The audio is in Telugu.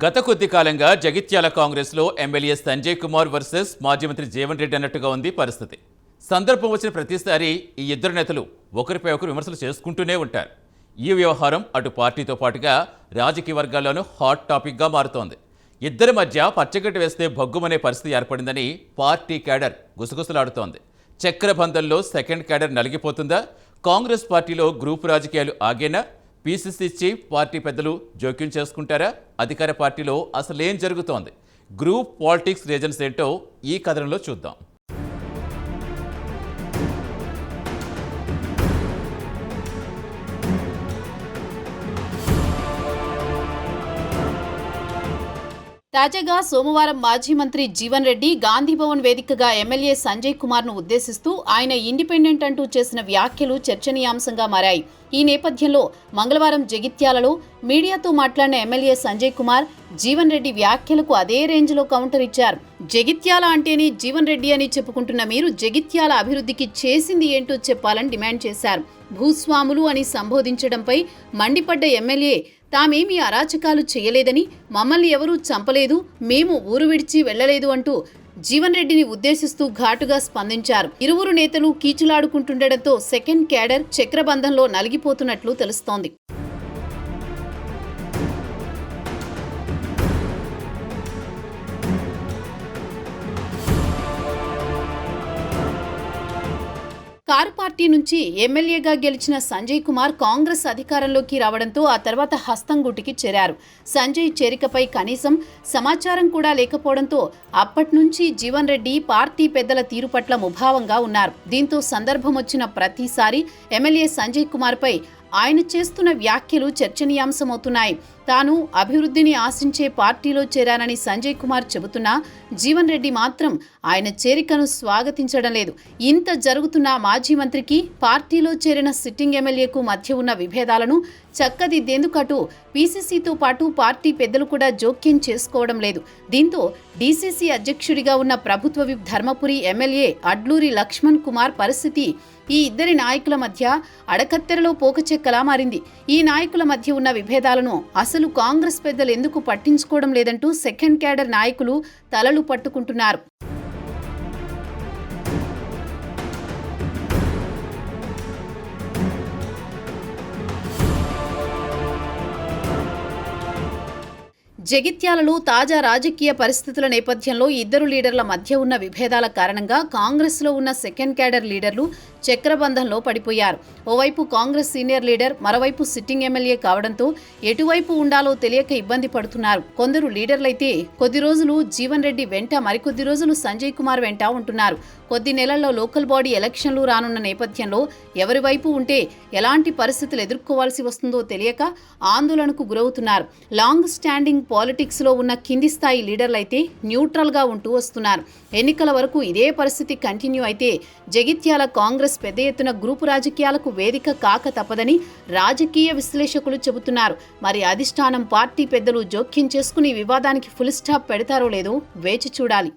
గత కొద్ది కాలంగా జగిత్యాల కాంగ్రెస్లో ఎమ్మెల్యే సంజయ్ కుమార్ వర్సెస్ మాజీ మంత్రి జీవన్ రెడ్డి అన్నట్టుగా ఉంది పరిస్థితి. సందర్భం వచ్చిన ప్రతిసారి ఈ ఇద్దరు నేతలు ఒకరిపై ఒకరు విమర్శలు చేసుకుంటూనే ఉంటారు. ఈ వ్యవహారం అటు పార్టీతో పాటుగా రాజకీయ వర్గాల్లోనూ హాట్ టాపిక్గా మారుతోంది. ఇద్దరి మధ్య పచ్చగడ్డ వేస్తే భగ్గుమనే పరిస్థితి ఏర్పడిందని పార్టీ క్యాడర్ గుసగుసలాడుతోంది. చక్రబంధంలో సెకండ్ క్యాడర్ నలిగిపోతుందా? కాంగ్రెస్ పార్టీలో గ్రూపు రాజకీయాలు ఆగేనా? పీసీసీ చీఫ్ పార్టీ పెద్దలు జోక్యం చేసుకుంటారా? అధికార పార్టీలో అసలేం జరుగుతోంది? గ్రూప్ పాలిటిక్స్ రీజన్స్ ఏంటో ఈ కథనంలో చూద్దాం. తాజాగా సోమవారం మాజీ మంత్రి జీవన్ రెడ్డి గాంధీభవన్ వేదికగా ఎమ్మెల్యే సంజయ్ కుమార్ను ఉద్దేశిస్తూ ఆయన ఇండిపెండెంట్ అంటూ చేసిన వ్యాఖ్యలు చర్చనీయాంశంగా మారాయి. ఈ నేపథ్యంలో మంగళవారం జగిత్యాలలో మీడియాతో మాట్లాడిన ఎమ్మెల్యే సంజయ్ కుమార్ జీవన్ రెడ్డి వ్యాఖ్యలకు అదే రేంజ్లో కౌంటర్ ఇచ్చారు. జగిత్యాల అంటేనే జీవన్ రెడ్డి అని చెప్పుకుంటున్న మీరు జగిత్యాల అభివృద్ధికి చేసింది ఏంటో చెప్పాలని డిమాండ్ చేశారు. భూస్వాములు అని సంబోధించడంపై మండిపడ్డ ఎమ్మెల్యే తామేమీ అరాచకాలు చేయలేదని మమ్మల్ని ఎవరూ చంపలేదు మేము ఊరు విడిచి వెళ్ళలేదు అంటూ జీవన్ రెడ్డిని ఉద్దేశిస్తూ ఘాటుగా స్పందించారు. ఇరువురు నేతలు కీచులాడుకుంటుండటంతో సెకండ్ క్యాడర్ చక్రబంధంలో నలిగిపోతున్నట్లు తెలుస్తోంది. కారు పార్టీ నుంచి ఎమ్మెల్యేగా గెలిచిన సంజయ్ కుమార్ కాంగ్రెస్ అధికారంలోకి రావడంతో ఆ తర్వాత హస్తంగుటికి చేరారు. సంజయ్ చేరికపై కనీసం సమాచారం కూడా లేకపోవడంతో అప్పటి నుంచి జీవన్ రెడ్డి పార్టీ పెద్దల తీరు పట్ల ముభావంగా ఉన్నారు. దీంతో సందర్భం వచ్చిన ప్రతిసారి ఎమ్మెల్యే సంజయ్ కుమార్పై ఆయన చేస్తున్న వ్యాఖ్యలు చర్చనీయాంశమవుతున్నాయి. తాను అభివృద్ధిని ఆశించే పార్టీలో చేరానని సంజయ్ కుమార్ చెబుతున్నా జీవన్ రెడ్డి మాత్రం ఆయన చేరికను స్వాగతించడం లేదు. ఇంత జరుగుతున్న మాజీ మంత్రికి పార్టీలో చేరిన సిట్టింగ్ ఎమ్మెల్యేకు మధ్య ఉన్న విభేదాలను చక్కదిద్దేందుకు అటు పీసీసీతో పాటు పార్టీ పెద్దలు కూడా జోక్యం చేసుకోవడం లేదు. దీంతో డీసీసీ అధ్యక్షుడిగా ఉన్న ప్రభుత్వ విప్ ధర్మపురి ఎమ్మెల్యే అడ్లూరి లక్ష్మణ్ కుమార్ పరిస్థితి ఈ ఇద్దరి నాయకుల మధ్య అడకత్తెరలో పోకచెక్కలా మారింది. ఈ నాయకుల మధ్య ఉన్న విభేదాలను అసలు కాంగ్రెస్ పెద్దలు ఎందుకు పట్టించుకోవడం లేదంటూ సెకండ్ క్యాడర్ నాయకులు తలలు పట్టుకుంటున్నారు. జగిత్యాలలో తాజా రాజకీయ పరిస్థితుల నేపథ్యంలో ఇద్దరు లీడర్ల మధ్య ఉన్న విభేదాల కారణంగా కాంగ్రెస్లో ఉన్న సెకండ్ క్యాడర్ లీడర్లు చక్రబంధంలో పడిపోయారు. ఓవైపు కాంగ్రెస్ సీనియర్ లీడర్ మరోవైపు సిట్టింగ్ ఎమ్మెల్యే కావడంతో ఎటువైపు ఉండాలో తెలియక ఇబ్బంది పడుతున్నారు. కొందరు లీడర్లైతే కొద్ది రోజులు జీవన్ రెడ్డి వెంట మరికొద్ది రోజులు సంజయ్ కుమార్ వెంట ఉంటున్నారు. కొద్ది నెలల్లో లోకల్ బాడీ ఎలక్షన్లు రానున్న నేపథ్యంలో ఎవరి వైపు ఉంటే ఎలాంటి పరిస్థితులు ఎదుర్కోవాల్సి వస్తుందో తెలియక ఆందోళనకు గురవుతున్నారు. లాంగ్ స్టాండింగ్ పాలిటిక్స్లో ఉన్న కింది స్థాయి లీడర్లైతే న్యూట్రల్గా ఉంటూ వస్తున్నారు. ఎన్నికల వరకు ఇదే పరిస్థితి కంటిన్యూ అయితే జగిత్యాల కాంగ్రెస్ కాంగ్రెస్ పెద్ద ఎత్తున గ్రూపు రాజకీయాలకు వేదిక కాక తప్పదని రాజకీయ విశ్లేషకులు చెబుతున్నారు. మరి అధిష్టానం పార్టీ పెద్దలు జోక్యం చేసుకుని వివాదానికి ఫుల్ స్టాప్ పెడతారో లేదో వేచి చూడాలి.